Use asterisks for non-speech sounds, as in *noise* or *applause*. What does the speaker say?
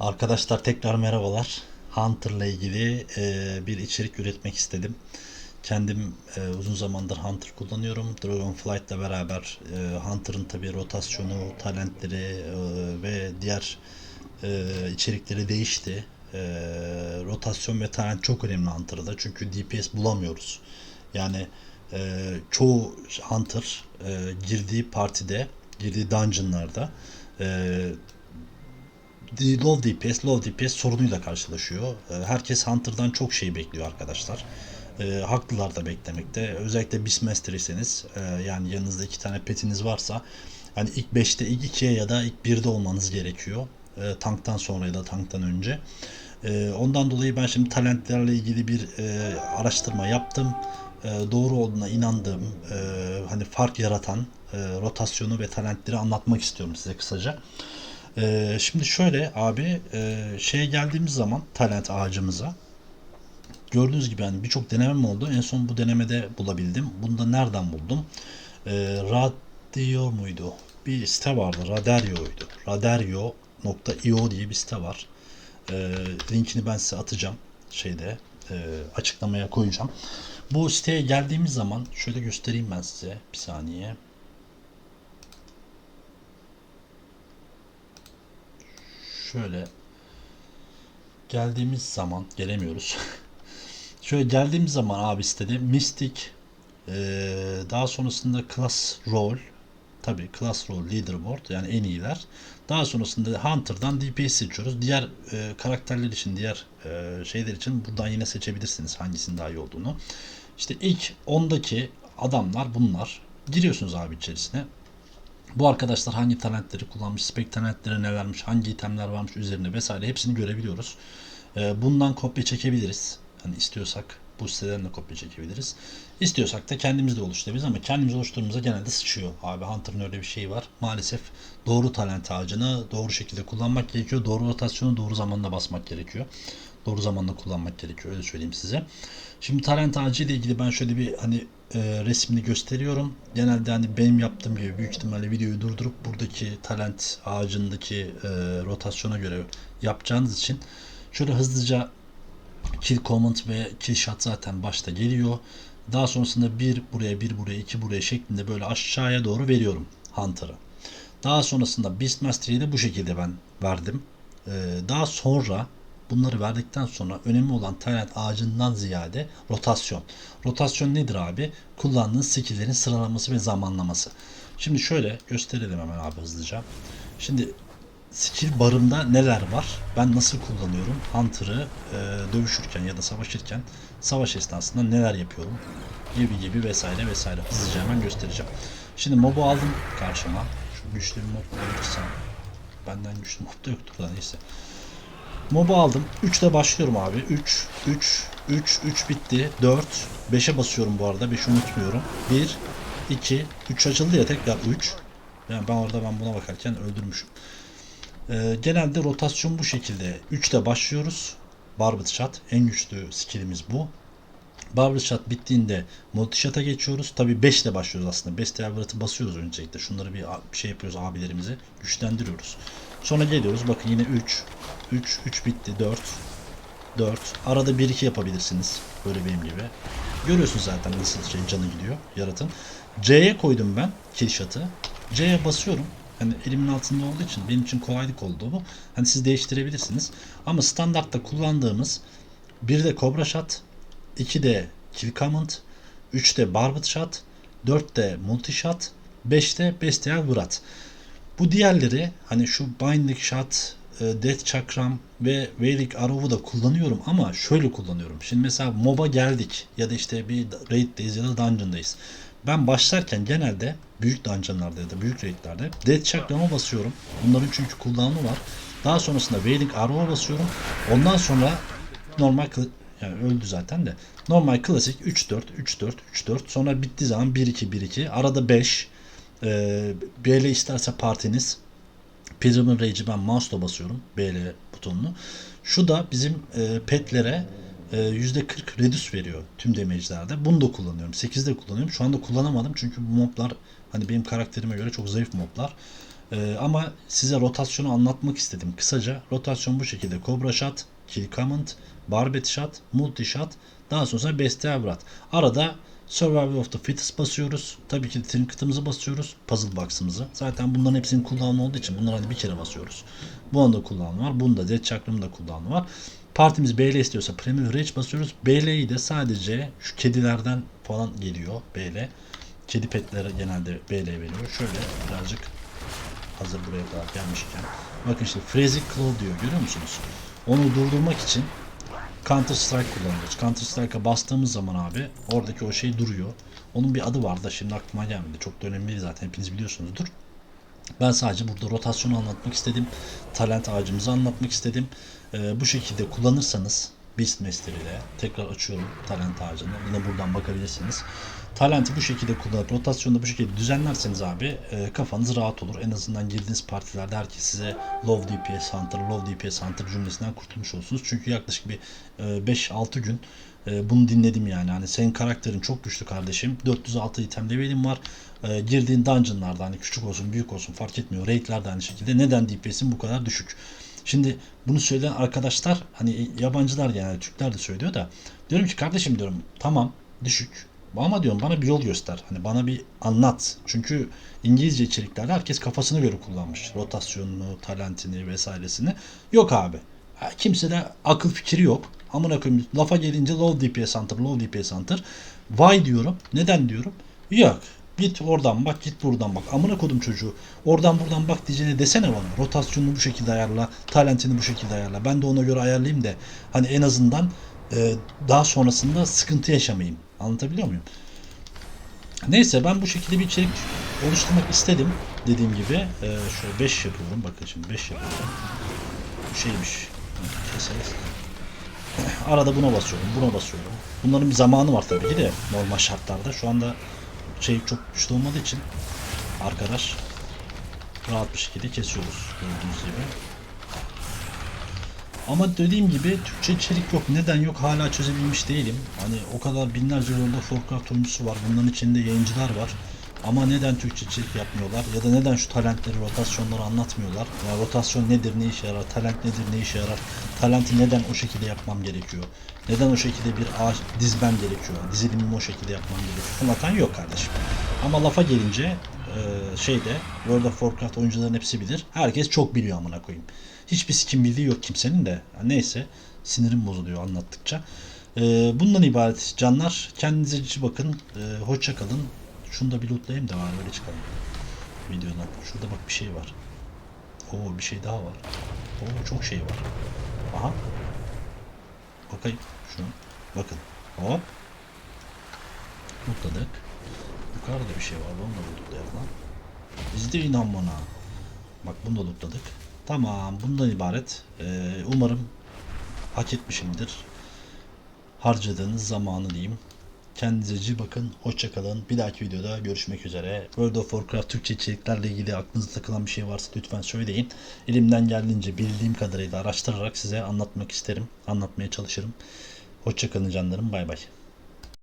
Arkadaşlar tekrar merhabalar. Hunter'la ilgili e, bir içerik üretmek istedim. Kendim e, uzun zamandır Hunter kullanıyorum. Dragonflight'la beraber e, Hunter'ın tabi rotasyonu, talentleri e, ve diğer e, içerikleri değişti. E, rotasyon ve talent çok önemli Hunter'da çünkü DPS bulamıyoruz. Yani e, çoğu Hunter e, girdiği partide, girdiği dungeonlarda e, low DPS, low DPS sorunuyla karşılaşıyor. E, Herkes Hunter'dan çok şey bekliyor arkadaşlar. E, haklılar da beklemekte. Özellikle Beastmaster'iseniz e, yani yanınızda iki tane petiniz varsa hani ilk 5'te, ilk 2'ye ya da ilk 1'de olmanız gerekiyor. E, tanktan sonra ya da tanktan önce. Ondan dolayı ben şimdi talentlerle ilgili bir e, araştırma yaptım. Doğru olduğuna inandığım, e, hani fark yaratan e, rotasyonu ve talentleri anlatmak istiyorum size kısaca. Ee, şimdi şöyle abi e, şeye geldiğimiz zaman talent ağacımıza gördüğünüz gibi yani birçok denemem oldu. En son bu denemede bulabildim. Bunu da nereden buldum? Ee, Radyo muydu? Bir site vardı. Radario'ydu. Radario.io diye bir site var. Ee, linkini ben size atacağım şeyde e, açıklamaya koyacağım. Bu siteye geldiğimiz zaman şöyle göstereyim ben size bir saniye. Şöyle geldiğimiz zaman gelemiyoruz. *laughs* şöyle geldiğimiz zaman abi sitede Mystic ee, daha sonrasında Class Role tabi Class Role Leaderboard yani en iyiler. Daha sonrasında Hunter'dan DPS seçiyoruz. Diğer e, karakterler için, diğer e, şeyler için buradan yine seçebilirsiniz hangisinin daha iyi olduğunu. İşte ilk 10'daki adamlar bunlar. Giriyorsunuz abi içerisine. Bu arkadaşlar hangi talentleri kullanmış, spek talentleri nelermiş, hangi itemler varmış üzerine vesaire hepsini görebiliyoruz. Ee, bundan kopya çekebiliriz. Hani istiyorsak bu siteden de kopya çekebiliriz. İstiyorsak da kendimiz de oluşturabiliriz ama kendimiz oluşturduğumuzda genelde sıçıyor. Abi Hunter'ın öyle bir şeyi var. Maalesef doğru talent ağacını doğru şekilde kullanmak gerekiyor. Doğru rotasyonu doğru zamanda basmak gerekiyor. Doğru zamanda kullanmak gerekiyor öyle söyleyeyim size. Şimdi talent ağacı ile ilgili ben şöyle bir hani e, resmini gösteriyorum. Genelde hani benim yaptığım gibi büyük ihtimalle videoyu durdurup buradaki talent ağacındaki e, rotasyona göre yapacağınız için şöyle hızlıca kill command ve kill shot zaten başta geliyor. Daha sonrasında bir buraya bir buraya iki buraya şeklinde böyle aşağıya doğru veriyorum Hunter'ı. Daha sonrasında Beastmaster'ı da bu şekilde ben verdim. Ee, daha sonra bunları verdikten sonra önemli olan talent ağacından ziyade rotasyon. Rotasyon nedir abi? Kullandığınız skill'lerin sıralaması ve zamanlaması. Şimdi şöyle gösterelim hemen abi hızlıca. Şimdi skill barımda neler var? Ben nasıl kullanıyorum? Hunter'ı e, dövüşürken ya da savaşırken savaş esnasında neler yapıyorum? Gibi gibi vesaire vesaire. Hızlıca hemen göstereceğim. Şimdi mob'u aldım karşıma. Şu güçlü bir mob bulabilirsem. Benden güçlü mob da yoktur da neyse. Mob'u aldım. 3'te başlıyorum abi. 3, 3, 3, 3 bitti. 4, 5'e basıyorum bu arada. 5'i unutmuyorum. 1, 2, 3 açıldı ya tekrar 3. Yani ben orada ben buna bakarken öldürmüşüm. Ee, genelde rotasyon bu şekilde. 3'te başlıyoruz. Barbed Shot. En güçlü skillimiz bu. Barbed Shot bittiğinde multi shot'a geçiyoruz. Tabi 5 ile başlıyoruz aslında. 5 Delverat'ı basıyoruz öncelikle. Şunları bir şey yapıyoruz abilerimizi. Güçlendiriyoruz. Sonra geliyoruz. Bakın yine 3. 3. 3 bitti. 4. 4. Arada 1-2 yapabilirsiniz. Böyle benim gibi. Görüyorsunuz zaten nasıl şey canı gidiyor yaratın. C'ye koydum ben kill shot'ı. C'ye basıyorum. Hani elimin altında olduğu için benim için kolaylık oldu bu. Hani siz değiştirebilirsiniz. Ama standartta kullandığımız bir de Cobra Shot, 2 de Kill Command, 3 de Barbed Shot, 4 de Multi Shot, 5 de Bestial Wrath. Bu diğerleri hani şu Binding Shot, e, Death Chakram ve Veilik Arrow'u da kullanıyorum ama şöyle kullanıyorum. Şimdi mesela MOB'a geldik ya da işte bir raid'deyiz ya da dungeon'dayız. Ben başlarken genelde büyük dungeon'larda ya da büyük raid'lerde Death Chakram'a basıyorum. Bunların çünkü kullanımı var. Daha sonrasında Veilik Arrow'a basıyorum. Ondan sonra normal yani öldü zaten de. Normal klasik 3-4, 3-4, 3-4. Sonra bittiği zaman 1-2, 1-2. Arada 5. Ee, BL isterse partiniz. Pyramid Rage'i ben mouse'la basıyorum. BL butonunu. Şu da bizim e, petlere e, %40 reduce veriyor tüm damage'lerde. Bunu da kullanıyorum. 8'de kullanıyorum. Şu anda kullanamadım çünkü bu moblar hani benim karakterime göre çok zayıf moblar. Ee, ama size rotasyonu anlatmak istedim. Kısaca rotasyon bu şekilde. Cobra Shot, Kill Command, Barbet Shot, Multi Shot, daha sonra Bestial Brat. Arada Survival of the Fittest basıyoruz. Tabii ki Trinket'ımızı basıyoruz. Puzzle Box'ımızı. Zaten bunların hepsinin kullanımı olduğu için bunları hani bir kere basıyoruz. Bunun da kullanımı var. Bunda Death Chakra'nın da kullanımı var. Partimiz BL istiyorsa Premier Rage basıyoruz. BL'yi de sadece şu kedilerden falan geliyor BL. Kedi petleri genelde BL veriyor. Şöyle birazcık hazır buraya kadar gelmişken. Bakın işte Freezing Claw diyor görüyor musunuz? Onu durdurmak için Counter Strike kullanıyoruz. Counter Strike'a bastığımız zaman abi oradaki o şey duruyor. Onun bir adı var da şimdi aklıma gelmedi. Çok da önemli değil zaten hepiniz biliyorsunuzdur. Ben sadece burada rotasyonu anlatmak istedim. Talent ağacımızı anlatmak istedim. Ee, bu şekilde kullanırsanız Beastmaster ile tekrar açıyorum talent ağacını. Yine buradan bakabilirsiniz. Talenti bu şekilde kullanıp rotasyonu da bu şekilde düzenlerseniz abi e, kafanız rahat olur. En azından girdiğiniz partilerde herkes size low DPS Hunter, low DPS Hunter cümlesinden kurtulmuş olursunuz. Çünkü yaklaşık bir e, 5-6 gün e, bunu dinledim yani. Hani senin karakterin çok güçlü kardeşim. 406 item level'in var. E, girdiğin dungeonlarda hani küçük olsun büyük olsun fark etmiyor. Raid'lerde aynı şekilde. Neden DPS'in bu kadar düşük? Şimdi bunu söyleyen arkadaşlar hani yabancılar yani Türkler de söylüyor da diyorum ki kardeşim diyorum tamam düşük ama diyorum bana bir yol göster. Hani bana bir anlat. Çünkü İngilizce içeriklerde herkes kafasına göre kullanmış. Rotasyonunu, talentini vesairesini. Yok abi. Kimse de akıl fikri yok. Amına koyayım lafa gelince low DPS hunter, low DPS hunter. Why diyorum. Neden diyorum. Yok. Git oradan bak, git buradan bak. Amına kodum çocuğu. Oradan buradan bak diyeceğine desene bana. Rotasyonunu bu şekilde ayarla, talentini bu şekilde ayarla. Ben de ona göre ayarlayayım da hani en azından e, daha sonrasında sıkıntı yaşamayayım. Anlatabiliyor muyum? Neyse ben bu şekilde bir içerik oluşturmak istedim. Dediğim gibi e, şöyle 5 yapıyorum. Bakın şimdi 5 yapıyorum. Bu şeymiş. Keseriz. *laughs* Arada buna basıyorum, buna basıyorum. Bunların bir zamanı var tabii ki de normal şartlarda. Şu anda şey çok güçlü olmadığı için arkadaş rahat bir şekilde kesiyoruz gördüğünüz gibi. Ama dediğim gibi Türkçe içerik yok. Neden yok hala çözebilmiş değilim. Hani o kadar binlerce World of Warcraft oyuncusu var. Bunların içinde yayıncılar var. Ama neden Türkçe içerik yapmıyorlar? Ya da neden şu talentleri, rotasyonları anlatmıyorlar? Ya rotasyon nedir, ne işe yarar? Talent nedir, ne işe yarar? Talenti neden o şekilde yapmam gerekiyor? Neden o şekilde bir ağaç dizmem gerekiyor? Dizilimimi o şekilde yapmam gerekiyor? Anlatan yok kardeşim. Ama lafa gelince şeyde World of Warcraft oyuncuların hepsi bilir. Herkes çok biliyor amına koyayım. Hiçbir sikim bildiği yok kimsenin de. Neyse sinirim bozuluyor anlattıkça. E, bundan ibaret canlar. Kendinize iyi bakın. E, hoşça kalın. Şunu da bir lootlayayım da var öyle çıkalım. Videodan. Şurada bak bir şey var. Oo bir şey daha var. Oo çok şey var. Aha. Bakayım şunu. Bakın. Hop. Lootladık. Yukarıda bir şey var. Onu da lootlayalım lan. Biz de inan bana. Bak bunu da lootladık. Tamam. Bundan ibaret. Ee, umarım hak etmişimdir. Harcadığınız zamanı diyeyim. Kendinize iyi bakın. Hoşçakalın. Bir dahaki videoda görüşmek üzere. World of Warcraft Türkçe içeriklerle ilgili aklınızda takılan bir şey varsa lütfen söyleyin. Elimden geldiğince bildiğim kadarıyla araştırarak size anlatmak isterim. Anlatmaya çalışırım. Hoşçakalın canlarım. Bay bay.